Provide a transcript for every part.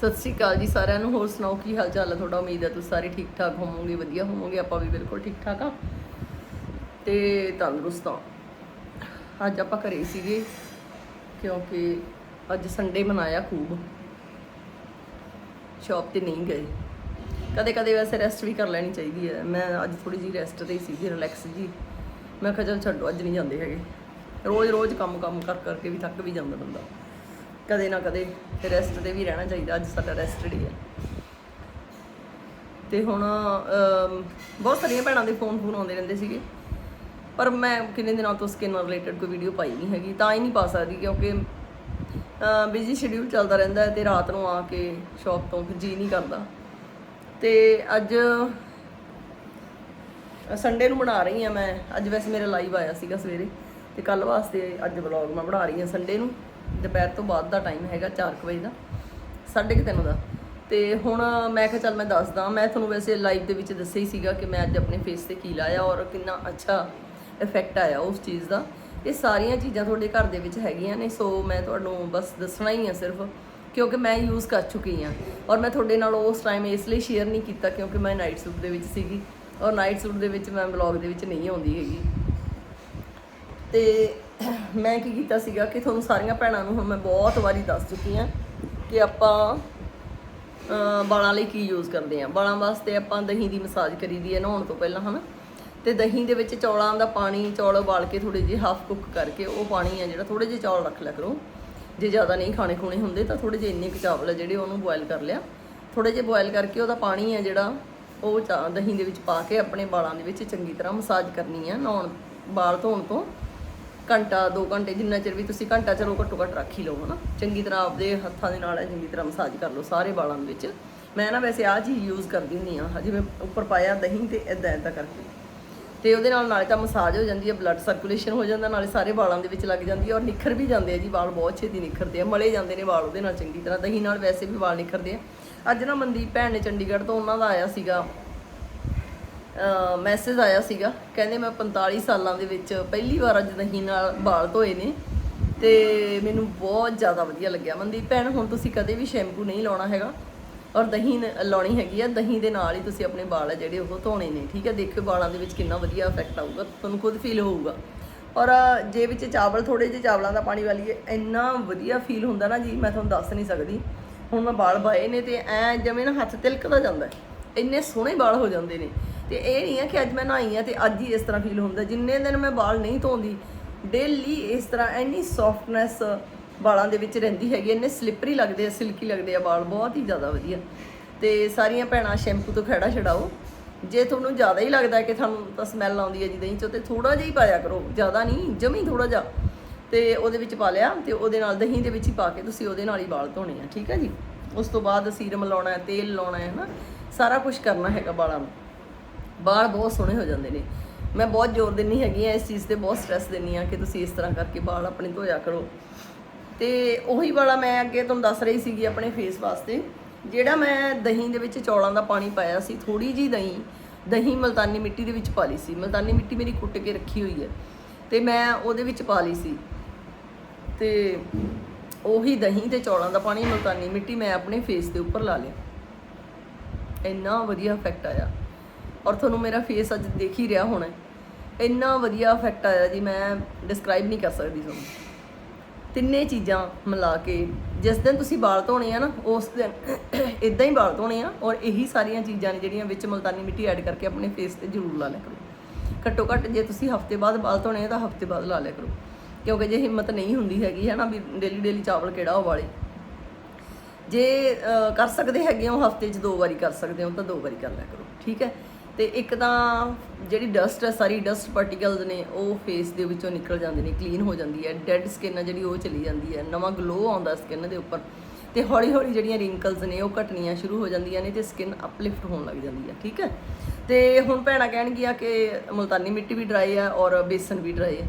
ਸਤਿ ਸ਼੍ਰੀ ਅਕਾਲ ਜੀ ਸਾਰਿਆਂ ਨੂੰ। ਹੋਰ ਸੁਣਾਓ, ਕੀ ਹਾਲ ਚਾਲ ਹੈ ਤੁਹਾਡਾ? ਉਮੀਦ ਹੈ ਤੁਸੀਂ ਸਾਰੇ ਠੀਕ ਠਾਕ ਹੋਵੋਗੇ, ਵਧੀਆ ਹੋਵੋਗੇ। ਆਪਾਂ ਵੀ ਬਿਲਕੁਲ ਠੀਕ ਠਾਕ ਆ। ਤੇ ਤੰਦਰੁਸਤ ਆ। ਅੱਜ ਆਪਾਂ ਘਰੇ ਸੀਗੇ, ਕਿਉਂਕਿ ਅੱਜ ਸੰਡੇ ਮਨਾਇਆ ਖੂਬ। ਸ਼ਾਪ ਤੇ ਨਹੀਂ ਗਏ। ਕਦੇ ਕਦੇ ਵੈਸੇ ਰੈਸਟ ਵੀ ਕਰ ਲੈਣੀ ਚਾਹੀਦੀ ਹੈ। ਮੈਂ ਅੱਜ ਥੋੜੀ ਜੀ ਰੈਸਟ ਤੇ ਸੀਗੀ ਰਿਲੈਕਸ ਜੀ। ਮੈਂ ਕਿਹਾ ਚਲ ਛੱਡੋ, ਅੱਜ ਨਹੀਂ ਜਾਂਦੇ ਹੈਗੇ। ਰੋਜ਼ ਰੋਜ਼ ਕੰਮ ਕੰਮ ਕਰ ਕਰਕੇ ਵੀ ਥੱਕ ਵੀ ਜਾਂਦਾ ਬੰਦਾ। ਕਦੇ ਨਾ ਕਦੇ ਰੈਸਟ ਤੇ ਵੀ ਰਹਿਣਾ ਚਾਹੀਦਾ, ਅੱਜ ਸਾਡਾ ਰੈਸਟ ਡੇ ਹੈ। ਤੇ ਹੁਣ ਬਹੁਤ ਸਾਰੀਆਂ ਭੈਣਾਂ ਦੇ ਫੋਨ ਫੋਨ ਆਉਂਦੇ ਰਹਿੰਦੇ ਸੀਗੇ। ਪਰ ਮੈਂ ਕਿੰਨੇ ਦਿਨਾਂ ਤੋਂ ਸਕਿਨ ਨਾਲ ਰਿਲੇਟਡ ਕੋਈ ਵੀਡੀਓ ਪਾਈ ਨਹੀਂ ਹੈਗੀ, ਤਾਂ ਹੀ ਨਹੀਂ ਪਾ ਸਕਦੀ ਕਿਉਂਕਿ ਬਿਜ਼ੀ ਸ਼ਡਿਊਲ ਚੱਲਦਾ ਰਹਿੰਦਾ ਹੈ ਤੇ ਰਾਤ ਨੂੰ ਆ ਕੇ ਸ਼ੌਪ ਤੋਂ ਫਿਰ ਜੀ ਨਹੀਂ ਕਰਦਾ। ਤੇ ਅੱਜ ਸੰਡੇ ਨੂੰ ਬਣਾ ਰਹੀ ਹਾਂ ਮੈਂ, ਅੱਜ ਵੈਸੇ ਮੇਰਾ ਲਾਈਵ ਆਇਆ ਸੀਗਾ ਸਵੇਰੇ, ਤੇ ਕੱਲ ਵਾਸਤੇ ਅੱਜ ਵਲੌਗ ਮੈਂ ਬਣਾ ਰਹੀ ਹਾਂ ਸੰਡੇ ਨੂੰ। ਦੁਪਹਿਰ ਤੋਂ ਬਾਅਦ ਦਾ ਟਾਈਮ ਹੈਗਾ 4 ਵਜੇ ਦਾ 3:30 ਦਾ। ਤੇ ਹੁਣ ਮੈਂ ਕਿਹਾ ਚੱਲ ਮੈਂ ਦੱਸਦਾ, ਮੈਂ ਤੁਹਾਨੂੰ ਵੈਸੇ ਲਾਈਵ ਦੇ ਵਿੱਚ ਦੱਸਿਆ ਹੀ ਸੀਗਾ ਕਿ ਮੈਂ ਅੱਜ ਆਪਣੇ ਫੇਸ ਤੇ ਕੀ ਲਾਇਆ ਔਰ ਕਿੰਨਾ ਅੱਛਾ ਇਫੈਕਟ ਆਇਆ ਉਸ ਚੀਜ਼ ਦਾ। ਇਹ ਸਾਰੀਆਂ ਚੀਜ਼ਾਂ ਤੁਹਾਡੇ ਘਰ ਦੇ ਵਿੱਚ ਹੈਗੀਆਂ ਨੇ ਸੋ ਮੈਂ ਤੁਹਾਨੂੰ ਬਸ ਦੱਸਣਾ ਹੀ ਆ ਸਿਰਫ, ਕਿਉਂਕਿ ਮੈਂ ਯੂਜ਼ ਕਰ ਚੁੱਕੀ ਹਾਂ ਔਰ ਮੈਂ ਤੁਹਾਡੇ ਨਾਲ ਉਸ ਟਾਈਮ ਇਸ ਲਈ ਸ਼ੇਅਰ ਨਹੀਂ ਕੀਤਾ ਕਿਉਂਕਿ ਮੈਂ ਨਾਈਟ ਸੂਟ ਦੇ ਵਿੱਚ ਸੀਗੀ, ਔਰ ਨਾਈਟ ਸੂਟ ਦੇ ਵਿੱਚ ਮੈਂ ਵਲੌਗ ਦੇ ਵਿੱਚ ਨਹੀਂ ਆਉਂਦੀ ਹੈਗੀ। ਤੇ ਮੈਂ ਕੀ ਕੀਤਾ ਸੀਗਾ ਕਿ ਤੁਹਾਨੂੰ ਸਾਰੀਆਂ ਭੈਣਾਂ ਨੂੰ ਹੁਣ ਮੈਂ ਬਹੁਤ ਵਾਰੀ ਦੱਸ ਚੁੱਕੀ ਹਾਂ ਕਿ ਆਪਾਂ ਅਹ, ਵਾਲਾਂ ਲਈ ਕੀ ਯੂਜ਼ ਕਰਦੇ ਆ ਵਾਲਾਂ ਵਾਸਤੇ ਆਪਾਂ ਦਹੀਂ ਦੀ ਮਸਾਜ ਕਰੀਦੀ ਹੈ ਨਹਾਉਣ ਤੋਂ ਪਹਿਲਾਂ ਹਨਾ? ਤੇ ਦਹੀਂ ਦੇ ਵਿੱਚ ਚੌਲਾਂ ਦਾ ਪਾਣੀ ਚੌਲ ਉਬਾਲ ਕੇ ਥੋੜੇ ਜਿਹੇ ਹਾਫ ਕੁੱਕ ਕਰਕੇ ਉਹ ਪਾਣੀ ਹੈ ਜਿਹੜਾ ਥੋੜੇ ਜਿਹੇ ਚੌਲ ਰੱਖ ਲਿਆ ਕਰੋ। ਜੇ ਜ਼ਿਆਦਾ ਨਹੀਂ ਖਾਣੇ ਖੂਣੇ ਹੁੰਦੇ ਤਾਂ ਥੋੜੇ ਜਿਹੇ ਇੰਨੇ ਕੁ ਚਾਵਲ ਆ ਜਿਹੜੇ ਉਹਨੂੰ ਬੋਇਲ ਕਰ ਲਿਆ। ਥੋੜੇ ਜਿਹੇ ਬੋਇਲ ਕਰਕੇ ਉਹਦਾ ਪਾਣੀ ਹੈ ਜਿਹੜਾ ਉਹ ਚਾ- ਦਹੀਂ ਦੇ ਵਿੱਚ ਪਾ ਕੇ ਆਪਣੇ ਵਾਲਾਂ ਦੇ ਵਿੱਚ ਚੰਗੀ ਤਰ੍ਹਾਂ ਮਸਾਜ ਕਰਨੀ ਹੈ ਨਹਾਉਣ ਵਾਲ ਧੋਣ ਤੋਂ। ਘੰਟਾ 2 ਘੰਟੇ ਜਿੰਨਾ ਚਿਰ ਵੀ ਤੁਸੀਂ ਘੰਟਾ ਚਲੋ ਘੱਟੋ ਘੱਟ ਰੱਖ ਹੀ ਲਓ, ਹਨਾ? ਚੰਗੀ ਤਰ੍ਹਾਂ ਆਪਦੇ ਹੱਥਾਂ ਦੇ ਨਾਲ ਚੰਗੀ ਤਰ੍ਹਾਂ ਮਸਾਜ ਕਰ ਲਓ, ਸਾਰੇ ਵਾਲਾਂ ਦੇ ਵਿੱਚ। ਮੈਂ ਨਾ ਵੈਸੇ ਆਹ ਚੀਜ਼ ਯੂਜ਼ ਕਰਦੀ ਹੁੰਦੀ ਆ ਜਿਵੇਂ ਉੱਪਰ ਪਾਇਆ ਦਹੀਂ ਤੇ ਇਦਾਂ ਇਦਾਂ ਕਰਕੇ। ਤੇ ਉਹਦੇ ਨਾਲ, ਨਾਲੇ ਤਾਂ ਮਸਾਜ ਹੋ ਜਾਂਦੀ ਹੈ ਬਲੱਡ ਸਰਕੂਲੇਸ਼ਨ ਹੋ ਜਾਂਦਾ, ਨਾਲੇ ਸਾਰੇ ਵਾਲਾਂ ਦੇ ਵਿੱਚ ਲੱਗ ਜਾਂਦੀ ਹੈ ਔਰ ਨਿਖਰ ਵੀ ਜਾਂਦੇ ਆ ਜੀ, ਵਾਲ ਬਹੁਤ ਛੇਤੀ ਨਿਖਰਦੇ ਆ, ਮਲੇ ਜਾਂਦੇ ਨੇ ਵਾਲ ਉਹਦੇ ਨਾਲ ਚੰਗੀ ਤਰ੍ਹਾਂ। ਦਹੀਂ ਨਾਲ ਵੈਸੇ ਵੀ ਵਾਲ ਨਿਖਰਦੇ ਆ। ਅੱਜ ਨਾ ਮਨਦੀਪ ਭੈਣ ਨੇ ਚੰਡੀਗੜ੍ਹ ਤੋਂ ਉਹਨਾਂ ਦਾ ਆਇਆ ਸੀਗਾ ਮੈਸੇਜ ਆਇਆ ਸੀਗਾ, ਕਹਿੰਦੇ ਮੈਂ 45 ਸਾਲਾਂ ਦੇ ਵਿੱਚ ਪਹਿਲੀ ਵਾਰ ਅੱਜ ਦਹੀਂ ਨਾਲ ਵਾਲ ਧੋਏ ਨੇ ਤੇ ਮੈਨੂੰ ਬਹੁਤ ਜ਼ਿਆਦਾ ਵਧੀਆ ਲੱਗਿਆ। ਮਨਦੀਪ ਭੈਣ, ਹੁਣ ਤੁਸੀਂ ਕਦੇ ਵੀ ਸ਼ੈਂਪੂ ਨਹੀਂ ਲਾਉਣਾ ਹੈਗਾ ਔਰ ਦਹੀਂ ਲਾਉਣੀ ਹੈਗੀ ਆ, ਦਹੀਂ ਦੇ ਨਾਲ ਹੀ ਤੁਸੀਂ ਆਪਣੇ ਵਾਲ ਆ ਜਿਹੜੇ ਉਹ ਧੋਣੇ ਨੇ, ਠੀਕ ਹੈ ਦੇਖਿਓ ਵਾਲਾਂ ਦੇ ਵਿੱਚ ਕਿੰਨਾ ਵਧੀਆ ਇਫੈਕਟ ਆਊਗਾ, ਤੁਹਾਨੂੰ ਖੁਦ ਫੀਲ ਹੋਊਗਾ। ਔਰ ਜੇ ਵਿੱਚ ਚਾਵਲ ਥੋੜੇ ਜਿਹੇ ਚਾਵਲਾਂ ਦਾ ਪਾਣੀ ਵਾਲੀਏ, ਇੰਨਾ ਵਧੀਆ ਫੀਲ ਹੁੰਦਾ ਨਾ ਜੀ, ਮੈਂ ਤੁਹਾਨੂੰ ਦੱਸ ਨਹੀਂ ਸਕਦੀ। ਹੁਣ ਮੈਂ ਵਾਲ ਬਾਏ ਨੇ ਤੇ ਐ ਜਿਵੇਂ ਨਾ ਹੱਥ ਤਿਲਕਦਾ ਜਾਂਦਾ, ਇੰਨੇ ਸੋਹਣੇ ਵਾਲ ਹੋ ਜਾਂਦੇ ਨੇ। ਤੇ ਇਹ ਨਹੀਂ ਹੈ ਕਿ ਅੱਜ ਮੈਂ ਨਹਾਈ ਆ ਤੇ ਅੱਜ ਹੀ ਇਸ ਤਰ੍ਹਾਂ ਫੀਲ ਹੁੰਦਾ। ਜਿੰਨੇ ਦਿਨ ਮੈਂ ਵਾਲ ਨਹੀਂ ਧੋਂਦੀ ਡੇਲੀ ਇਸ ਤਰ੍ਹਾਂ ਇੰਨੀ ਸੌਫਟਨੈਸ ਵਾਲਾਂ ਦੇ ਵਿੱਚ ਰਹਿੰਦੀ ਹੈਗੀ, ਇੰਨੇ ਸਲਿਪਰੀ ਲੱਗਦੇ ਆ ਸਿਲਕੀ ਲੱਗਦੇ ਆ ਵਾਲ, ਬਹੁਤ ਹੀ ਜ਼ਿਆਦਾ ਵਧੀਆ। ਤੇ ਸਾਰੀਆਂ ਭੈਣਾਂ ਸ਼ੈਂਪੂ ਤੋਂ ਖੜਾ ਛਡਾਓ। ਜੇ ਤੁਹਾਨੂੰ ਜ਼ਿਆਦਾ ਹੀ ਲੱਗਦਾ ਕਿ ਤੁਹਾਨੂੰ ਤਾਂ ਸਮੈਲ ਆਉਂਦੀ ਹੈ ਜੀ ਦਹੀਂ ਚੋਂ, ਤੇ ਥੋੜਾ ਜਿਹਾ ਹੀ ਪਾਇਆ ਕਰੋ, ਜ਼ਿਆਦਾ ਨਹੀਂ, ਜਮੀ ਥੋੜਾ ਜਿਹਾ। ਤੇ ਉਹਦੇ ਵਿੱਚ ਪਾ ਲਿਆ ਤੇ ਉਹਦੇ ਨਾਲ ਦਹੀਂ ਦੇ ਵਿੱਚ ਹੀ ਪਾ ਕੇ ਤੁਸੀਂ ਉਹਦੇ ਨਾਲ ਹੀ ਵਾਲ ਧੋਣੇ ਆ, ਠੀਕ ਹੈ ਜੀ? ਉਸ ਤੋਂ ਬਾਅਦ ਸੀਰਮ ਲਾਉਣਾ ਹੈ, ਤੇਲ ਲਾਉਣਾ ਹੈ ਨਾ ਸਾਰਾ ਕੁਝ ਕਰਨਾ ਹੈਗਾ ਵਾਲਾਂ ਨੂੰ। ਵਾਲ ਬਹੁਤ ਸੋਹਣੇ ਹੋ ਜਾਂਦੇ ਨੇ। ਮੈਂ ਬਹੁਤ ਜ਼ੋਰ ਦਿੰਨੀ ਹੈਗੀ ਆ ਇਸ ਚੀਜ਼ ਤੇ, ਬਹੁਤ ਸਟ੍ਰੈਸ ਦਿੰਨੀ ਆ ਕਿ ਤੁਸੀਂ ਇਸ ਤਰ੍ਹਾਂ ਕਰਕੇ ਵਾਲ ਆਪਣੇ ਧੋਇਆ ਕਰੋ। ਤੇ ਉਹੀ ਵਾਲਾ ਮੈਂ ਅੱਗੇ ਤੁਹਾਨੂੰ ਦੱਸ ਰਹੀ ਸੀਗੀ ਆਪਣੇ ਫੇਸ ਵਾਸਤੇ, ਜਿਹੜਾ ਮੈਂ ਦਹੀਂ ਦੇ ਵਿੱਚ ਚੌਲਾਂ ਦਾ ਪਾਣੀ ਪਾਇਆ ਸੀ ਥੋੜੀ ਜੀ ਦਹੀਂ ਦਹੀਂ ਮਲਤਾਨੀ ਮਿੱਟੀ ਦੇ ਵਿੱਚ ਪਾ ਲਈ ਸੀ। ਮਲਤਾਨੀ ਮਿੱਟੀ ਮੇਰੀ ਕੁੱਟ ਕੇ ਰੱਖੀ ਹੋਈ ਹੈ ਤੇ ਮੈਂ ਉਹਦੇ ਵਿੱਚ ਪਾ ਲਈ ਸੀ। ਤੇ ਉਹੀ ਦਹੀਂ ਤੇ ਚੌਲਾਂ ਦਾ ਪਾਣੀ, ਮਲਤਾਨੀ ਮਿੱਟੀ ਮੈਂ ਆਪਣੇ ਫੇਸ ਦੇ ਉੱਪਰ ਲਾ ਲਿਆ। ਇੰਨਾ ਵਧੀਆ ਇਫੈਕਟ ਆਇਆ। ਔਰ ਤੁਹਾਨੂੰ ਮੇਰਾ ਫੇਸ ਅੱਜ ਦੇਖ ਹੀ ਰਿਹਾ ਹੋਣਾ ਇੰਨਾ ਵਧੀਆ ਇਫੈਕਟ ਆਇਆ ਜੀ, ਮੈਂ ਡਿਸਕ੍ਰਾਈਬ ਨਹੀਂ ਕਰ ਸਕਦੀ ਤੁਹਾਨੂੰ। ਤਿੰਨੇ ਚੀਜ਼ਾਂ ਮਿਲਾ ਕੇ, ਜਿਸ ਦਿਨ ਤੁਸੀਂ ਵਾਲ ਧੋਣੇ ਆ ਨਾ, ਉਸ ਦਿਨ ਇਦਾਂ ਹੀ ਵਾਲ ਧੋਣੇ ਆ ਔਰ ਇਹੀ ਸਾਰੀਆਂ ਚੀਜ਼ਾਂ ਨੇ ਜਿਹੜੀਆਂ ਵਿੱਚ ਮਲਤਾਨੀ ਮਿੱਟੀ ਐਡ ਕਰਕੇ ਆਪਣੇ ਫੇਸ ਤੇ ਜ਼ਰੂਰ ਲਾ ਲਿਆ ਕਰੋ। ਘੱਟੋ ਘੱਟ ਜੇ ਤੁਸੀਂ ਹਫ਼ਤੇ ਬਾਅਦ ਵਾਲ ਧੋਣੇ ਆ ਤਾਂ ਹਫ਼ਤੇ ਬਾਅਦ ਲਾ ਲਿਆ ਕਰੋ। ਕਿਉਂਕਿ ਜੇ ਹਿੰਮਤ ਨਹੀਂ ਹੁੰਦੀ ਹੈਗੀ ਹੈ ਨਾ ਵੀ ਡੇਲੀ ਡੇਲੀ ਚਾਵਲ ਕਿਹੜਾ ਉਹ ਵਾਲੇ। ਜੇ ਕਰ ਸਕਦੇ ਹੈਗੇ ਹੋ ਹਫ਼ਤੇ 'ਚ ਦੋ ਵਾਰੀ ਕਰ ਸਕਦੇ ਹੋ ਤਾਂ ਦੋ ਵਾਰੀ ਕਰ ਲਿਆ ਕਰੋ। ਠੀਕ ਹੈ? ਤੇ ਇੱਕ ਤਾਂ ਜਿਹੜੀ ਡਸਟ ਹੈ ਸਾਰੀ ਡਸਟ ਪਾਰਟੀਕਲਸ ਨੇ, ਉਹ ਫੇਸ ਦੇ ਵਿੱਚੋਂ ਨਿਕਲ ਜਾਂਦੇ ਨੇ ਕਲੀਨ ਹੋ ਜਾਂਦੀ ਹੈ ਡੈਡ ਸਕਿਨ ਹੈ ਜਿਹੜੀ ਉਹ ਚਲੀ ਜਾਂਦੀ ਹੈ, ਨਵਾਂ ਗਲੋ ਆਉਂਦਾ ਸਕਿਨ ਦੇ ਉੱਪਰ। ਤੇ ਹੌਲੀ ਹੌਲੀ ਜਿਹੜੀਆਂ ਰਿੰਕਲਸ ਨੇ, ਉਹ ਘਟਣੀਆਂ ਸ਼ੁਰੂ ਹੋ ਜਾਂਦੀਆਂ ਨੇ ਤੇ ਸਕਿਨ ਅਪਲਿਫਟ ਹੋਣ ਲੱਗ ਜਾਂਦੀ ਹੈ, ਠੀਕ ਹੈ? ਤੇ ਹੁਣ ਭੈਣਾਂ ਕਹਿਣਗੀਆਂ ਕਿ ਮੁਲਤਾਨੀ ਮਿੱਟੀ ਵੀ ਡਰਾਈ ਹੈ ਔਰ ਬੇਸਨ ਵੀ ਡਰਾਈ ਹੈ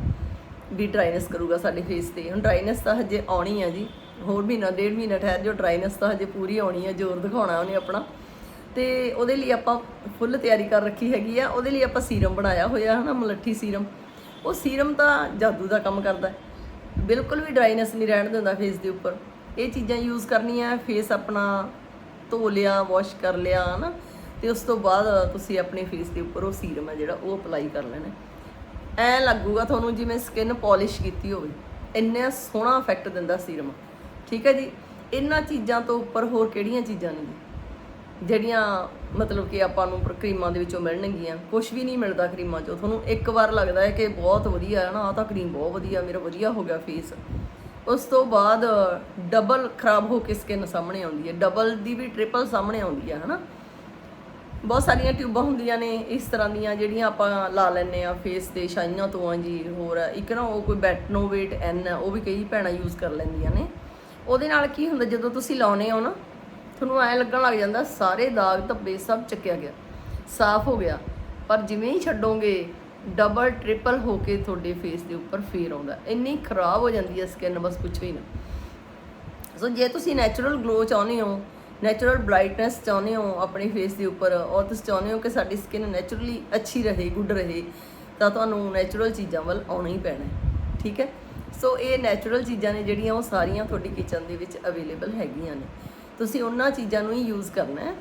ਵੀ ਡਰਾਈਨੈਸ ਕਰੂਗਾ ਸਾਡੇ ਫੇਸ ਤੇ। ਹੁਣ ਡਰਾਈਨੈਸ ਤਾਂ ਹਜੇ ਆਉਣੀ ਆ ਜੀ, ਹੋਰ ਮਹੀਨਾ, ਡੇਢ ਮਹੀਨਾ ਠਹਿਰ ਜੋ ਡਰਾਈਨੈਸ ਤਾਂ ਹਜੇ ਪੂਰੀ ਆਉਣੀ ਹੈ ਜ਼ੋਰ ਦਿਖਾਉਣਾ ਉਹਨੇ ਆਪਣਾ। ਤੇ ਉਹਦੇ ਲਈ ਆਪਾਂ ਫੁੱਲ ਤਿਆਰੀ ਕਰ ਰੱਖੀ ਹੈਗੀ ਆ। ਉਹਦੇ ਲਈ ਆਪਾਂ ਸੀਰਮ ਬਣਾਇਆ ਹੋਇਆ ਹਨਾ, ਮਲੱਠੀ ਸੀਰਮ। ਉਹ ਸੀਰਮ ਤਾਂ ਜਾਦੂ ਦਾ ਕੰਮ ਕਰਦਾ ਬਿਲਕੁਲ ਵੀ ਡਰਾਈਨੈਸ ਨਹੀਂ ਰਹਿਣ ਦਿੰਦਾ ਫੇਸ ਦੇ ਉੱਪਰ। ਇਹ ਚੀਜ਼ਾਂ ਯੂਜ਼ ਕਰਨੀਆਂ ਫੇਸ ਆਪਣਾ ਧੋ ਲਿਆ ਵਾਸ਼ ਕਰ ਲਿਆ ਹਨਾ। ਤੇ ਉਸ ਤੋਂ ਬਾਅਦ ਤੁਸੀਂ ਆਪਣੇ ਫੇਸ ਦੇ ਉੱਪਰ ਉਹ ਸੀਰਮ ਹੈ ਜਿਹੜਾ, ਉਹ ਅਪਲਾਈ ਕਰ ਲੈਣਾ ਐ ਲੱਗੂਗਾ ਤੁਹਾਨੂੰ ਜਿਵੇਂ ਸਕਿਨ ਪਾਲਿਸ਼ ਕੀਤੀ ਹੋਵੇ। ਇੰਨਾ ਸੋਹਣਾ ਇਫੈਕਟ ਦਿੰਦਾ ਸੀਰਮ। ਠੀਕ ਹੈ ਜੀ? ਇਹਨਾਂ ਚੀਜ਼ਾਂ ਤੋਂ ਉੱਪਰ ਹੋਰ ਕਿਹੜੀਆਂ ਚੀਜ਼ਾਂ ਨੇ ਜੀ? ਜਿਹੜੀਆਂ ਮਤਲਬ ਕਿ ਆਪਾਂ ਨੂੰ ਕਰੀਮਾਂ ਦੇ ਵਿੱਚੋਂ ਮਿਲਣਗੀਆਂ। ਕੁਝ ਵੀ ਨਹੀਂ ਮਿਲਦਾ ਕਰੀਮਾਂ ਚੋਂ। ਤੁਹਾਨੂੰ ਇੱਕ ਵਾਰ ਲੱਗਦਾ ਹੈ ਕਿ ਬਹੁਤ ਵਧੀਆ ਹੈ ਨਾ ਆ ਤਾਂ ਕਰੀਮ ਬਹੁਤ ਵਧੀਆ, ਮੇਰਾ ਵਧੀਆ ਹੋ ਗਿਆ ਫੇਸ ਉਸ ਤੋਂ ਬਾਅਦ ਡਬਲ ਖਰਾਬ ਹੋ ਕੇ ਸਕਿਨ ਸਾਹਮਣੇ ਆਉਂਦੀ ਹੈ। ਡਬਲ ਦੀ ਵੀ ਟ੍ਰਿਪਲ ਸਾਹਮਣੇ ਆਉਂਦੀ ਹੈ, ਹਨਾ? ਬਹੁਤ ਸਾਰੀਆਂ ਟਿਊਬਾਂ ਹੁੰਦੀਆਂ ਨੇ, ਇਸ ਤਰ੍ਹਾਂ ਦੀਆਂ ਜਿਹੜੀਆਂ ਆਪਾਂ ਲਾ ਲੈਂਦੇ ਆ ਫੇਸ ਤੇ ਛਾਈਆਂ ਤੋਂ ਆ ਜੀ, ਹੋਰ ਇੱਕ ਨਾ ਉਹ ਕੋਈ ਬੈਟਨੋਵੇਟ ਐਨ ਉਹ ਵੀ ਕਈ ਭੈਣਾਂ ਯੂਜ਼ ਕਰ ਲੈਂਦੀਆਂ ਨੇ। ਉਹਦੇ ਨਾਲ ਕੀ ਹੁੰਦਾ, ਜਦੋਂ ਤੁਸੀਂ ਲਾਉਨੇ ਹੋ ਨਾ ਤੁਹਾਨੂੰ ਐ ਲੱਗਣ ਲੱਗ ਜਾਂਦਾ, ਸਾਰੇ ਦਾਗ ਧੱਬੇ ਸਭ ਚੱਕਿਆ ਗਿਆ, ਸਾਫ਼ ਹੋ ਗਿਆ। ਪਰ ਜਿਵੇਂ ਹੀ ਛੱਡੋਗੇ ਡਬਲ ਟ੍ਰਿਪਲ ਹੋ ਕੇ ਤੁਹਾਡੇ ਫੇਸ ਦੇ ਉੱਪਰ ਫੇਰ ਆਉਂਦਾ। ਇੰਨੀ ਖਰਾਬ ਹੋ ਜਾਂਦੀ ਹੈ ਸਕਿਨ ਬਸ ਪੁੱਛੋ ਹੀ ਨਾ। ਸੋ ਜੇ ਤੁਸੀਂ ਨੈਚੁਰਲ ਗਲੋ ਚਾਹੁੰਦੇ ਹੋ ਨੈਚੁਰਲ ਬ੍ਰਾਈਟਨੈਸ ਚਾਹੁੰਦੇ ਹੋ ਆਪਣੇ ਫੇਸ ਦੇ ਉੱਪਰ, ਔਰ ਤੁਸੀਂ ਚਾਹੁੰਦੇ ਹੋ ਕਿ ਸਾਡੀ ਸਕਿਨ ਨੈਚੁਰਲੀ ਅੱਛੀ ਰਹੇ ਗੁੱਡ ਰਹੇ, ਤਾਂ ਤੁਹਾਨੂੰ ਨੈਚੁਰਲ ਚੀਜ਼ਾਂ ਵੱਲ ਆਉਣਾ ਹੀ ਪੈਣਾ ਠੀਕ ਹੈ? ਸੋ ਇਹ ਨੈਚੁਰਲ ਚੀਜ਼ਾਂ ਨੇ ਜਿਹੜੀਆਂ ਉਹ ਸਾਰੀਆਂ ਤੁਹਾਡੀ ਕਿਚਨ ਦੇ ਵਿੱਚ ਅਵੇਲੇਬਲ ਹੈਗੀਆਂ ਨੇ। ਤੁਸੀਂ ਉਹਨਾਂ ਚੀਜ਼ਾਂ ਨੂੰ ਹੀ ਯੂਜ਼ ਕਰਨਾ ਹੈ।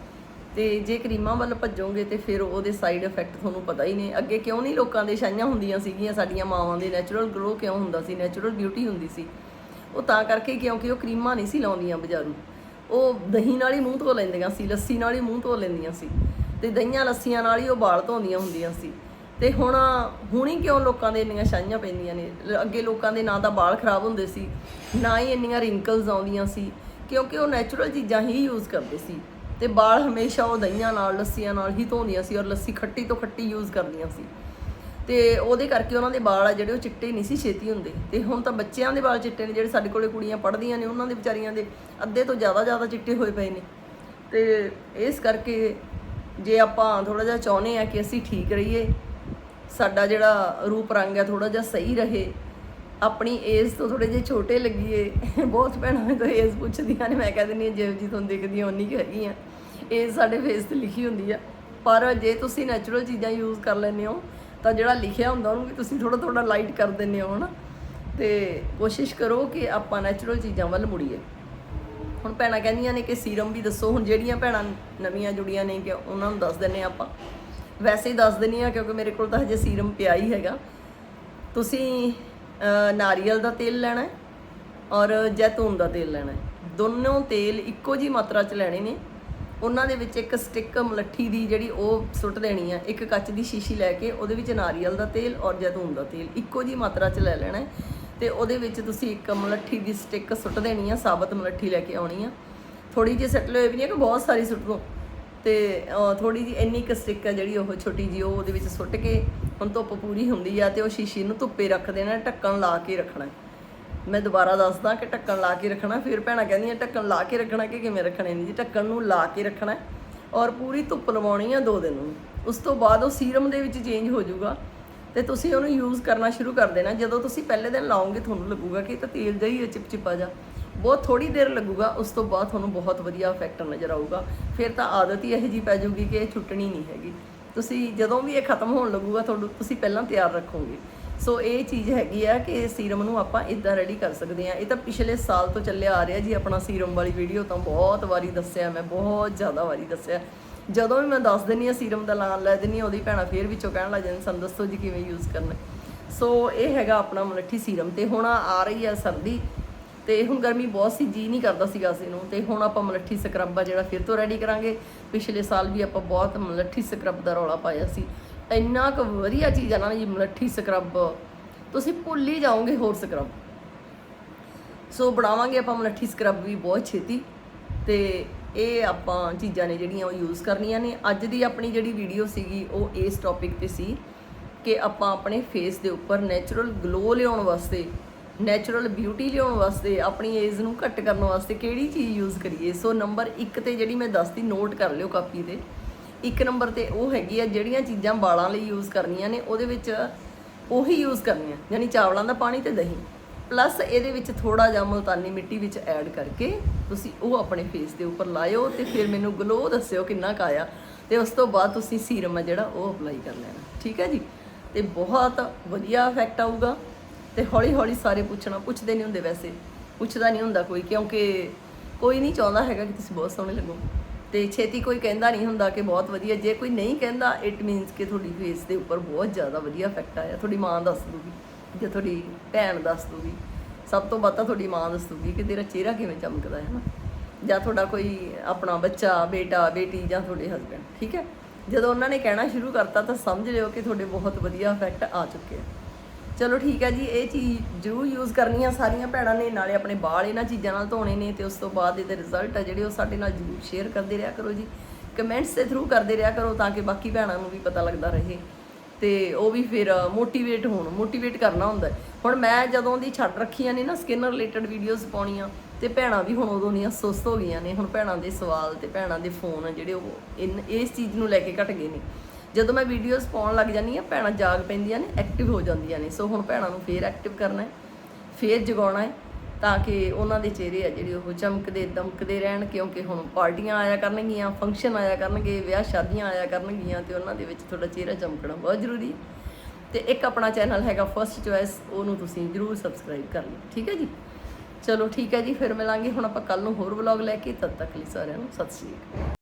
ਤੇ ਜੇ ਕਰੀਮਾਂ ਵੱਲ ਭੱਜੋਗੇ ਤੇ ਫਿਰ ਉਹਦੇ ਸਾਈਡ ਇਫੈਕਟ ਤੁਹਾਨੂੰ ਪਤਾ ਹੀ ਨੇ। ਅੱਗੇ ਕਿਉਂ ਨਹੀਂ ਲੋਕਾਂ ਦੇ ਛਾਈਆਂ ਹੁੰਦੀਆਂ ਸੀਗੀਆਂ, ਸਾਡੀਆਂ ਮਾਵਾਂ ਦੇ ਨੈਚੁਰਲ ਗਲੋ ਕਿਉਂ ਹੁੰਦਾ ਸੀ ਨੈਚੁਰਲ ਬਿਊਟੀ ਹੁੰਦੀ ਸੀ। ਉਹ ਤਾਂ ਕਰਕੇ ਕਿਉਂਕਿ ਉਹ ਕਰੀਮਾਂ ਨਹੀਂ ਸੀ ਲਾਉਂਦੀਆਂ ਬਜ਼ਾਰੂ। ਉਹ ਦਹੀਂ ਨਾਲ ਹੀ ਮੂੰਹ ਧੋ ਲੈਂਦੀਆਂ ਸੀ, ਲੱਸੀ ਨਾਲ ਹੀ ਮੂੰਹ ਧੋ ਲੈਂਦੀਆਂ ਸੀ। ਤੇ ਦਹੀਂਆਂ ਲੱਸੀਆਂ ਨਾਲ ਹੀ ਉਹ ਵਾਲ ਧੋਂਦੀਆਂ ਹੁੰਦੀਆਂ ਸੀ। ਤੇ ਹੁਣ ਹੁਣੀ ਕਿਉਂ ਲੋਕਾਂ ਦੇ ਇੰਨੀਆਂ ਛਾਈਆਂ ਪੈਂਦੀਆਂ ਨੇ? ਅੱਗੇ ਲੋਕਾਂ ਦੇ ਨਾ ਤਾਂ ਵਾਲ ਖਰਾਬ ਹੁੰਦੇ ਸੀ, ਨਾ ਹੀ ਇੰਨੀਆਂ ਰਿੰਕਲਸ ਆਉਂਦੀਆਂ ਸੀ। ਕਿਉਂਕਿ ਉਹ ਨੈਚੁਰਲ ਚੀਜ਼ਾਂ ਹੀ ਯੂਜ਼ ਕਰਦੇ ਸੀ ਤੇ ਵਾਲ ਹਮੇਸ਼ਾ ਉਹ ਦਹੀਂਆਂ ਨਾਲ, ਲੱਸੀਆਂ ਨਾਲ ਹੀ ਧੋਂਦੀਆਂ ਸੀ ਔਰ ਲੱਸੀ ਖੱਟੀ ਤੋਂ ਖੱਟੀ ਯੂਜ਼ ਕਰਦੀਆਂ ਸੀ। ਤੇ ਉਹਦੇ ਕਰਕੇ ਉਹਨਾਂ ਦੇ ਵਾਲ ਆ ਜਿਹੜੇ ਉਹ ਚਿੱਟੇ ਨਹੀਂ ਸੀ, ਛੇਤੀ ਹੁੰਦੇ। ਤੇ ਹੁਣ ਤਾਂ ਬੱਚਿਆਂ ਦੇ ਵਾਲ ਚਿੱਟੇ ਨੇ, ਜਿਹੜੇ ਸਾਡੇ ਕੋਲੇ ਕੁੜੀਆਂ ਪੜ੍ਹਦੀਆਂ ਨੇ, ਉਹਨਾਂ ਦੇ ਵਿਚਾਰੀਆਂ ਦੇ ਅੱਧੇ ਤੋਂ ਜ਼ਿਆਦਾ ਜ਼ਿਆਦਾ ਚਿੱਟੇ ਹੋਏ ਪਏ ਨੇ। ਤੇ ਇਸ ਕਰਕੇ ਜੇ ਆਪਾਂ ਥੋੜਾ ਜਿਹਾ ਚਾਹੁੰਦੇ ਆ ਕਿ ਅਸੀਂ ਠੀਕ ਰਹੀਏ, ਸਾਡਾ ਜਿਹੜਾ ਰੂਪ ਰੰਗ ਹੈ ਥੋੜਾ ਜਿਹਾ ਸਹੀ ਰਹੇ ਆਪਣੀ ਏਜ ਤੋਂ ਥੋੜੇ ਜਿਹੇ ਛੋਟੇ ਲੱਗੀਏ। ਬਹੁਤ ਭੈਣਾਂ ਮੈਨੂੰ ਏਜ ਪੁੱਛਦੀਆਂ ਨੇ, ਮੈਂ ਕਹਿ ਦਿੰਦੀ ਹਾਂ ਜਿਵੇਂ ਜੀ ਤੁਹਾਨੂੰ ਦਿਖਦੀ ਓਨੀ ਕੁ ਹੈਗੀ ਆ। ਏਜ ਸਾਡੇ ਫੇਸ ਤੇ ਲਿਖੀ ਹੁੰਦੀ ਆ। ਪਰ ਜੇ ਤੁਸੀਂ ਨੈਚੁਰਲ ਚੀਜ਼ਾਂ ਯੂਜ਼ ਕਰ ਲੈਂਦੇ ਹੋ, ਤਾਂ ਜਿਹੜਾ ਲਿਖਿਆ ਹੁੰਦਾ, ਉਹਨੂੰ ਵੀ ਤੁਸੀਂ ਥੋੜਾ ਥੋੜਾ ਲਾਈਟ ਕਰ ਦਿੰਦੇ ਹੋ, ਹਨਾ। ਤੇ ਕੋਸ਼ਿਸ਼ ਕਰੋ ਕਿ ਆਪਾਂ ਨੈਚੁਰਲ ਚੀਜ਼ਾਂ ਵੱਲ ਮੁੜੀਏ। ਹੁਣ ਭੈਣਾਂ ਕਹਿੰਦੀਆਂ ਨੇ ਕਿ ਸੀਰਮ ਵੀ ਦੱਸੋ, ਹੁਣ ਜਿਹੜੀਆਂ ਭੈਣਾਂ ਨਵੀਆਂ ਜੁੜੀਆਂ ਨੇ ਕਿ ਉਹਨਾਂ ਨੂੰ ਦੱਸ ਦਿੰਨੇ ਆਪਾਂ। ਵੈਸੇ ਹੀ ਦੱਸ ਦਿੰਨੀ ਆ ਕਿਉਂਕਿ ਮੇਰੇ ਕੋਲ ਤਾਂ ਹਜੇ ਸੀਰਮ ਪਿਆ ਹੀ ਹੈਗਾ। ਤੁਸੀਂ ਨਾਰੀਅਲ ਦਾ ਤੇਲ ਲੈਣਾ ਹੈ ਔਰ ਜੈਤੂਨ ਦਾ ਤੇਲ ਲੈਣਾ ਹੈ। ਦੋਨੋਂ ਤੇਲ ਇੱਕੋ ਜੀ ਮਾਤਰਾ 'ਚ ਲੈਣੇ ਨੇ। ਉਹਨਾਂ ਦੇ ਵਿੱਚ ਇੱਕ ਸਟਿੱਕ ਮਲੱਠੀ ਦੀ ਜਿਹੜੀ ਉਹ ਸੁੱਟ ਦੇਣੀ ਹੈ, ਇੱਕ ਕੱਚ ਦੀ ਸ਼ੀਸ਼ੀ ਲੈ ਕੇ ਉਹਦੇ ਵਿੱਚ ਨਾਰੀਅਲ ਦਾ ਤੇਲ ਔਰ ਜੈਤੂਨ ਦਾ ਤੇਲ ਇੱਕੋ ਜੀ ਮਾਤਰਾ 'ਚ ਲੈ ਲੈਣਾ ਹੈ। ਤੇ ਉਹਦੇ ਵਿੱਚ ਤੁਸੀਂ ਇੱਕ ਮਲੱਠੀ ਦੀ ਸਟਿੱਕ ਸੁੱਟ ਦੇਣੀ ਆ ਸਾਬਤ ਮਲੱਠੀ ਲੈ ਕੇ ਆਉਣੀ ਆ ਥੋੜੀ ਜਿਹੀ ਸੱਟ ਲਓ ਇਹ ਵੀ ਨਹੀਂ ਕਿ ਬਹੁਤ ਸਾਰੀ ਸੁੱਟ ਦੋ। ਤੇ ਥੋੜੀ ਜਿਹੀ ਇੰਨੀ ਕੁ ਸਟਿੱਕ ਆ ਜਿਹੜੀ ਉਹ ਛੋਟੀ ਜਿਹੀ, ਉਹ ਉਹਦੇ ਵਿੱਚ ਸੁੱਟ ਕੇ ਹੁਣ ਧੁੱਪ ਪੂਰੀ ਹੁੰਦੀ ਆ ਤੇ ਉਹ ਸ਼ੀਸ਼ੀ ਨੂੰ ਧੁੱਪੇ ਰੱਖ ਦੇਣਾ ਢੱਕਣ ਲਾ ਕੇ ਰੱਖਣਾ। ਮੈਂ ਦੁਬਾਰਾ ਦੱਸਦਾ ਕਿ ਢੱਕਣ ਲਾ ਕੇ ਰੱਖਣਾ, ਫਿਰ ਭੈਣਾਂ ਕਹਿੰਦੀਆਂ ਢੱਕਣ ਲਾ ਕੇ ਰੱਖਣਾ ਕਿ ਕਿਵੇਂ ਰੱਖਣੇ ਨੇ ਜੀ? ਢੱਕਣ ਨੂੰ ਲਾ ਕੇ ਰੱਖਣਾ ਔਰ ਪੂਰੀ ਧੁੱਪ ਲਵਾਉਣੀ ਆ ਦੋ ਦਿਨ ਨੂੰ। ਉਸ ਤੋਂ ਬਾਅਦ ਉਹ ਸੀਰਮ ਦੇ ਵਿੱਚ ਚੇਂਜ ਹੋ ਜਾਊਗਾ ਤੇ ਤੁਸੀਂ ਉਹਨੂੰ ਯੂਜ਼ ਕਰਨਾ ਸ਼ੁਰੂ ਕਰ ਦੇਣਾ। ਜਦੋਂ ਤੁਸੀਂ ਪਹਿਲੇ ਦਿਨ ਲਾਓਗੇ ਤੁਹਾਨੂੰ ਲੱਗੂਗਾ ਕਿ ਇਹ ਤਾਂ ਤੇਲ ਜਿਹਾ ਹੀ ਹੈ ਚਿਪਚਿਪਾ ਜਾ ਬਹੁਤ ਥੋੜੀ ਦੇਰ ਲੱਗੂਗਾ, ਉਸ ਤੋਂ ਬਾਅਦ ਤੁਹਾਨੂੰ ਬਹੁਤ ਵਧੀਆ ਇਫੈਕਟ ਨਜ਼ਰ ਆਊਗਾ। ਫਿਰ ਤਾਂ ਆਦਤ ਹੀ ਇਹੋ ਜੀ ਪੈ ਜਾਊਗੀ ਕਿ ਇਹ ਛੁੱਟਣੀ ਨਹੀਂ ਹੈਗੀ। ਤੁਸੀਂ ਜਦੋਂ ਵੀ ਇਹ ਖਤਮ ਹੋਣ ਲੱਗੂਗਾ, ਤੁਹਾਨੂੰ ਤੁਸੀਂ ਪਹਿਲਾਂ ਤਿਆਰ ਰੱਖੋਗੇ। ਸੋ ਇਹ ਚੀਜ਼ ਹੈਗੀ ਆ ਕਿ ਸੀਰਮ ਨੂੰ ਆਪਾਂ ਇਦਾਂ ਰੈਡੀ ਕਰ ਸਕਦੇ ਆ ਇਹ ਤਾਂ ਪਿਛਲੇ ਸਾਲ ਤੋਂ ਚੱਲਿਆ ਆ ਰਿਹਾ ਜੀ, ਆਪਣਾ ਸੀਰਮ ਵਾਲੀ ਵੀਡੀਓ ਤਾਂ ਬਹੁਤ ਵਾਰੀ ਦੱਸਿਆ, ਮੈਂ ਬਹੁਤ ਜ਼ਿਆਦਾ ਵਾਰੀ ਦੱਸਿਆ। ਜਦੋਂ ਵੀ ਮੈਂ ਦੱਸ ਦਿੰਨੀ ਆ ਸੀਰਮ ਦਾ ਨਾਂ ਲੈ ਦਿੰਨੀ ਆ ਉਹਦੀ ਭੈਣਾਂ ਫੇਰ ਵਿੱਚੋਂ ਕਹਿਣ ਲੱਗ ਜਾਂਦੀ ਸਾਨੂੰ ਦੱਸੋ ਜੀ, ਕਿਵੇਂ ਯੂਜ਼ ਕਰਨਾ? ਸੋ ਇਹ ਹੈਗਾ ਆਪਣਾ ਮਲੱਠੀ ਸੀਰਮ ਤੇ ਹੁਣ ਆ ਰਹੀ ਆ ਸਰਦੀ। ਤੇ ਹੁਣ ਗਰਮੀ ਬਹੁਤ ਸੀ ਜੀ ਨਹੀਂ ਕਰਦਾ ਸੀਗਾ ਅਸੀਂ ਨੂੰ। ਤੇ ਹੁਣ ਆਪਾਂ ਮਲੱਠੀ ਸਕਰਬ ਆ ਜਿਹੜਾ ਫਿਰ ਤੋਂ ਰੈਡੀ ਕਰਾਂਗੇ। ਪਿਛਲੇ ਸਾਲ ਵੀ ਆਪਾਂ ਬਹੁਤ ਮਲੱਠੀ ਸਕਰਬ ਦਾ ਰੌਲਾ ਪਾਇਆ ਸੀ। ਇੰਨਾ ਕੁ ਵਧੀਆ ਚੀਜ਼ ਆ ਨਾ ਜੀ, ਮਲੱਠੀ ਸਕਰਬ। ਤੁਸੀਂ ਭੁੱਲ ਹੀ ਜਾਓਗੇ ਹੋਰ ਸਕਰਬ। ਸੋ ਬਣਾਵਾਂਗੇ ਆਪਾਂ ਮਲੱਠੀ ਸਕਰਬ ਵੀ ਬਹੁਤ ਛੇਤੀ। ਤੇ ਇਹ ਆਪਾਂ ਚੀਜ਼ਾਂ ਨੇ ਜਿਹੜੀਆਂ ਉਹ ਯੂਜ਼ ਕਰਨੀਆਂ ਨੇ। ਅੱਜ ਦੀ ਆਪਣੀ ਜਿਹੜੀ ਵੀਡੀਓ ਸੀਗੀ, ਉਹ ਇਸ ਟੌਪਿਕ ਤੇ ਸੀ ਕਿ ਆਪਾਂ ਆਪਣੇ ਫੇਸ ਦੇ ਉੱਪਰ ਨੈਚੁਰਲ ਗਲੋ ਲਿਆਉਣ ਵਾਸਤੇ ਨੈਚੁਰਲ ਬਿਊਟੀ ਲਿਆਉਣ ਵਾਸਤੇ, ਆਪਣੀ ਏਜ ਨੂੰ ਘੱਟ ਕਰਨ ਵਾਸਤੇ ਕਿਹੜੀ ਚੀਜ਼ ਯੂਜ਼ ਕਰੀਏ? ਸੋ ਨੰਬਰ 1 ਤੇ ਜਿਹੜੀ ਮੈਂ ਦੱਸਦੀ ਨੋਟ ਕਰ ਲਿਓ ਕਾਪੀ ਤੇ। ਇੱਕ ਨੰਬਰ ਤੇ ਉਹ ਹੈਗੀ ਆ, ਜਿਹੜੀਆਂ ਚੀਜ਼ਾਂ ਵਾਲਾਂ ਲਈ ਯੂਜ਼ ਕਰਨੀਆਂ ਨੇ, ਉਹਦੇ ਵਿੱਚ ਉਹੀ ਯੂਜ਼ ਕਰਨੀਆਂ, ਯਾਨੀ ਚਾਵਲਾਂ ਦਾ ਪਾਣੀ ਤੇ ਦਹੀਂ। ਪਲੱਸ ਇਹਦੇ ਵਿੱਚ ਥੋੜਾ ਜਿਹਾ ਮੁਲਤਾਨੀ ਮਿੱਟੀ ਵਿੱਚ ਐਡ ਕਰਕੇ ਤੁਸੀਂ ਉਹ ਆਪਣੇ ਫੇਸ ਦੇ ਉੱਪਰ ਲਾਇਓ ਤੇ ਫਿਰ ਮੈਨੂੰ ਗਲੋ ਦੱਸਿਓ ਕਿੰਨਾ ਕੁ ਆਇਆ। ਤੇ ਉਸ ਤੋਂ ਬਾਅਦ ਤੁਸੀਂ ਸੀਰਮ ਆ ਜਿਹੜਾ ਉਹ ਅਪਲਾਈ ਕਰ ਲੈਣਾ। ਠੀਕ ਹੈ ਜੀ? ਤੇ ਬਹੁਤ ਵਧੀਆ ਇਫੈਕਟ ਆਊਗਾ। ਤੇ ਹੌਲੀ ਹੌਲੀ ਸਾਰੇ ਪੁੱਛਣਾ, ਪੁੱਛਦੇ ਨਹੀਂ ਹੁੰਦੇ ਵੈਸੇ। ਪੁੱਛਦਾ ਨਹੀਂ ਹੁੰਦਾ ਕੋਈ, ਕਿਉਂਕਿ ਕੋਈ ਨਹੀਂ ਚਾਹੁੰਦਾ ਹੈਗਾ ਕਿ ਤੁਸੀਂ ਬਹੁਤ ਸੋਹਣੇ ਲੱਗੋ। ਤੇ ਛੇਤੀ ਕੋਈ ਕਹਿੰਦਾ ਨਹੀਂ ਹੁੰਦਾ ਕਿ ਬਹੁਤ ਵਧੀਆ। ਜੇ ਕੋਈ ਨਹੀਂ ਕਹਿੰਦਾ ਇਟ ਮੀਨਸ ਕਿ ਤੁਹਾਡੀ ਫੇਸ ਦੇ ਉੱਪਰ ਬਹੁਤ ਜ਼ਿਆਦਾ ਵਧੀਆ ਇਫੈਕਟ ਆਇਆ। ਤੁਹਾਡੀ ਮਾਂ ਦੱਸ ਦੂਗੀ, ਜਾਂ ਤੁਹਾਡੀ ਭੈਣ ਦੱਸ ਦੂਗੀ। ਸਭ ਤੋਂ ਵੱਧ ਤਾਂ ਤੁਹਾਡੀ ਮਾਂ ਦੱਸ ਦੂਗੀ ਕਿ ਤੇਰਾ ਚਿਹਰਾ ਕਿਵੇਂ ਚਮਕਦਾ ਹੈ ਨਾ। ਜਾਂ ਤੁਹਾਡਾ ਕੋਈ ਆਪਣਾ ਬੱਚਾ, ਬੇਟਾ, ਬੇਟੀ ਜਾਂ ਤੁਹਾਡੇ ਹਸਬੰਡ ਠੀਕ ਹੈ? ਜਦੋਂ ਉਹਨਾਂ ਨੇ ਕਹਿਣਾ ਸ਼ੁਰੂ ਕਰਤਾ ਤਾਂ ਸਮਝ ਲਿਓ ਕਿ ਤੁਹਾਡੇ ਬਹੁਤ ਵਧੀਆ ਇਫੈਕਟ ਆ ਚੁੱਕੇ ਆ। ਚਲੋ ਠੀਕ ਹੈ ਜੀ, ਇਹ ਚੀਜ਼ ਜ਼ਰੂਰ ਯੂਜ਼ ਕਰਨੀ ਆ, ਸਾਰੀਆਂ ਭੈਣਾਂ ਨੇ, ਨਾਲੇ ਆਪਣੇ ਵਾਲ ਇਹਨਾਂ ਚੀਜ਼ਾਂ ਨਾਲ ਧੋਣੇ ਨੇ ਤੇ ਉਸ ਤੋਂ ਬਾਅਦ ਇਹਦੇ ਰਿਜ਼ਲਟ ਆ ਜਿਹੜੇ ਉਹ ਸਾਡੇ ਨਾਲ ਜ਼ਰੂਰ ਸ਼ੇਅਰ ਕਰਦੇ ਰਿਹਾ ਕਰੋ ਜੀ। ਕਮੈਂਟਸ ਦੇ ਥਰੂ ਕਰਦੇ ਰਿਹਾ ਕਰੋ ਤਾਂ ਕਿ ਬਾਕੀ ਭੈਣਾਂ ਨੂੰ ਵੀ ਪਤਾ ਲੱਗਦਾ ਰਹੇ ਤੇ ਉਹ ਵੀ ਫਿਰ ਮੋਟੀਵੇਟ ਹੋਣ ਮੋਟੀਵੇਟ ਕਰਨਾ ਹੁੰਦਾ। ਹੁਣ ਮੈਂ ਜਦੋਂ ਦੀ ਛੱਡ ਰੱਖੀਆਂ ਨੇ ਨਾ ਸਕਿਨ ਰਿਲੇਟਡ ਵੀਡੀਓਜ਼ ਪਾਉਣੀਆਂ ਤੇ ਭੈਣਾਂ ਵੀ ਹੁਣ ਉਦੋਂ ਦੀਆਂ ਸੁਸਤ ਹੋ ਗਈਆਂ ਨੇ, ਹੁਣ ਭੈਣਾਂ ਦੇ ਸਵਾਲ ਤੇ ਭੈਣਾਂ ਦੇ ਫੋਨ ਜਿਹੜੇ ਉਹ ਇਨ- ਇਸ ਚੀਜ਼ ਨੂੰ ਲੈ ਕੇ ਘਟ ਗਏ ਨੇ। ਜਦੋਂ ਮੈਂ ਵੀਡੀਓਜ਼ ਪਾਉਣ ਲੱਗ ਜਾਂਦੀ ਆ ਭੈਣਾਂ ਜਾਗ ਪੈਂਦੀਆਂ ਨੇ ਐਕਟਿਵ ਹੋ ਜਾਂਦੀਆਂ ਨੇ। ਸੋ ਹੁਣ ਭੈਣਾਂ ਨੂੰ ਫੇਰ ਐਕਟਿਵ ਕਰਨਾ ਹੈ, ਫੇਰ ਜਗਾਉਣਾ ਹੈ, ਤਾਂ ਕਿ ਉਹਨਾਂ ਦੇ ਚਿਹਰੇ ਆ ਜਿਹੜੇ ਉਹ ਚਮਕਦੇ, ਦਮਕਦੇ ਰਹਿਣ, ਕਿਉਂਕਿ ਹੁਣ ਪਾਰਟੀਆਂ ਆਇਆ ਕਰਨਗੀਆਂ ਫੰਕਸ਼ਨ ਆਇਆ ਕਰਨਗੇ, ਵਿਆਹ ਸ਼ਾਦੀਆਂ ਆਇਆ ਕਰਨਗੀਆਂ, ਤੇ ਉਹਨਾਂ ਦੇ ਵਿੱਚ ਤੁਹਾਡਾ ਚਿਹਰਾ ਚਮਕਣਾ ਬਹੁਤ ਜ਼ਰੂਰੀ ਹੈ। ਤੇ ਇੱਕ ਆਪਣਾ ਚੈਨਲ ਹੈਗਾ ਫਰਸਟ ਚੋਇਸ ਉਹਨੂੰ ਤੁਸੀਂ ਜਰੂਰ ਸਬਸਕ੍ਰਾਈਬ ਕਰ ਲਓ, ਠੀਕ ਹੈ ਜੀ? ਚਲੋ ਠੀਕ ਹੈ ਜੀ, ਫਿਰ ਮਿਲਾਂਗੇ ਹੁਣ ਆਪਾਂ ਕੱਲ ਨੂੰ ਹੋਰ ਵਲੌਗ ਲੈ ਕੇ, ਤਦ ਤੱਕ ਲਈ ਸਾਰਿਆਂ ਨੂੰ ਸਤਿ ਸ਼੍ਰੀ ਅਕਾਲ।